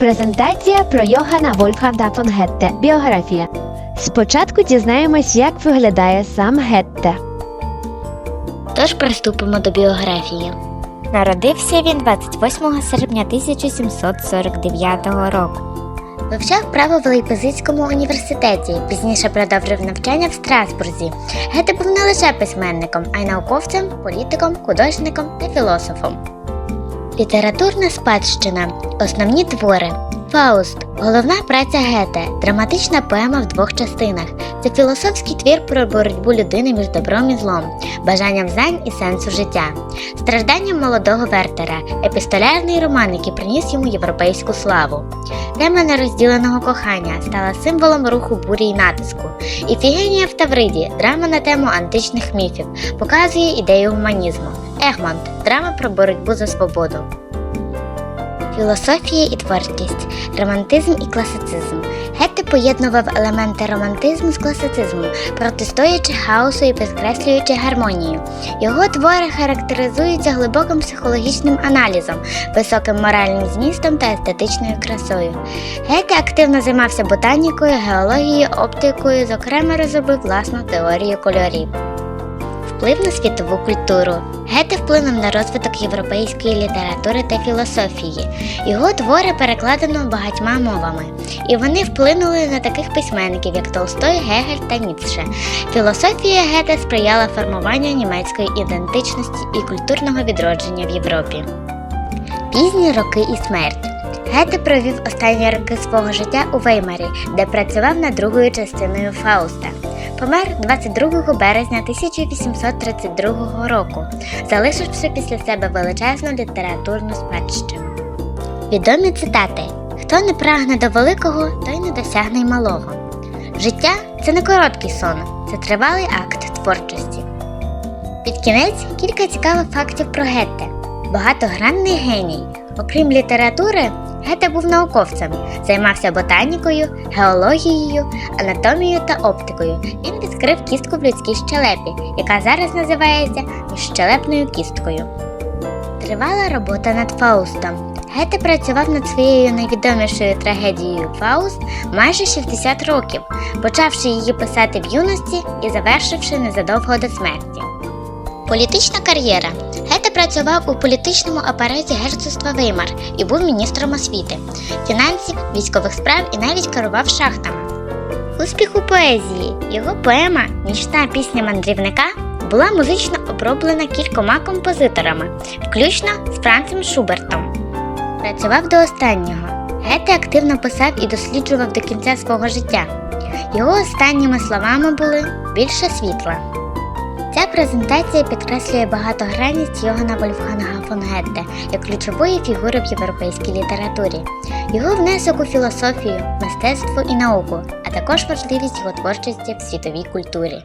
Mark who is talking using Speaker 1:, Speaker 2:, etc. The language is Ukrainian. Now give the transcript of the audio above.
Speaker 1: Презентація про Йогана Вольфганга фон Гетте. Біографія. Спочатку дізнаємось, як виглядає сам Гетте.
Speaker 2: Тож приступимо до біографії.
Speaker 3: Народився він 28 серпня 1749 року.
Speaker 2: Вивчав право в Лейпезицькому університеті, пізніше продовжив навчання в Страсбурзі. Гете був не лише письменником, а й науковцем, політиком, художником та філософом. Літературна спадщина. Основні твори. Фауст головна праця Гете, драматична поема в двох частинах. Це філософський твір про боротьбу людини між добром і злом, бажанням знань і сенсу життя, стражданням молодого Вертера, епістолярний роман, який приніс йому європейську славу. Тема нерозділеного кохання стала символом руху бурі й натиску. Іфігенія в Тавриді драма на тему античних міфів, показує ідею гуманізму. Егмонт драма про боротьбу за свободу. Філософія і творчість, романтизм і класицизм. Гетте поєднував елементи романтизму з класицизму, протистоячи хаосу і підкреслюючи гармонію. Його твори характеризуються глибоким психологічним аналізом, високим моральним змістом та естетичною красою. Гете активно займався ботанікою, геологією, оптикою, зокрема розробив власну теорію кольорів. Вплив на світову культуру. Гете вплинув на розвиток європейської літератури та філософії. Його твори перекладено багатьма мовами, і вони вплинули на таких письменників, як Толстой, Гегель та Ніцше. Філософія Гете сприяла формуванню німецької ідентичності і культурного відродження в Європі. Пізні роки і смерть. Гете провів останні роки свого життя у Веймарі, де працював над другою частиною Фауста. Помер 22 березня 1832 року, залишивши після себе величезну літературну спадщину. Відомі цитати: Хто не прагне до великого, той не досягне й малого. Життя це не короткий сон, це тривалий акт творчості. Під кінець кілька цікавих фактів про Гетте. Багатогранний геній. Окрім літератури, Гете був науковцем, займався ботанікою, геологією, анатомією та оптикою. Він відкрив кістку в людській щелепі, яка зараз називається міжщелепною кісткою. Тривала робота над Фаустом. Гете працював над своєю найвідомішою трагедією Фауст майже 60 років, почавши її писати в юності і завершивши незадовго до смерті. Політична кар'єра. Працював у політичному апараті герцогства Веймар і був міністром освіти, фінансів, військових справ і навіть керував шахтами. Успіх у поезії. Його поема Нічна пісня мандрівника була музично оброблена кількома композиторами, включно з Францем Шубертом. Працював до останнього. Гете активно писав і досліджував до кінця свого життя. Його останніми словами були більше світла. Ця презентація підкреслює багатогранність Йогана Вольфганга фон Гетте як ключової фігури в європейській літературі, його внесок у філософію, мистецтво і науку, а також важливість його творчості в світовій культурі.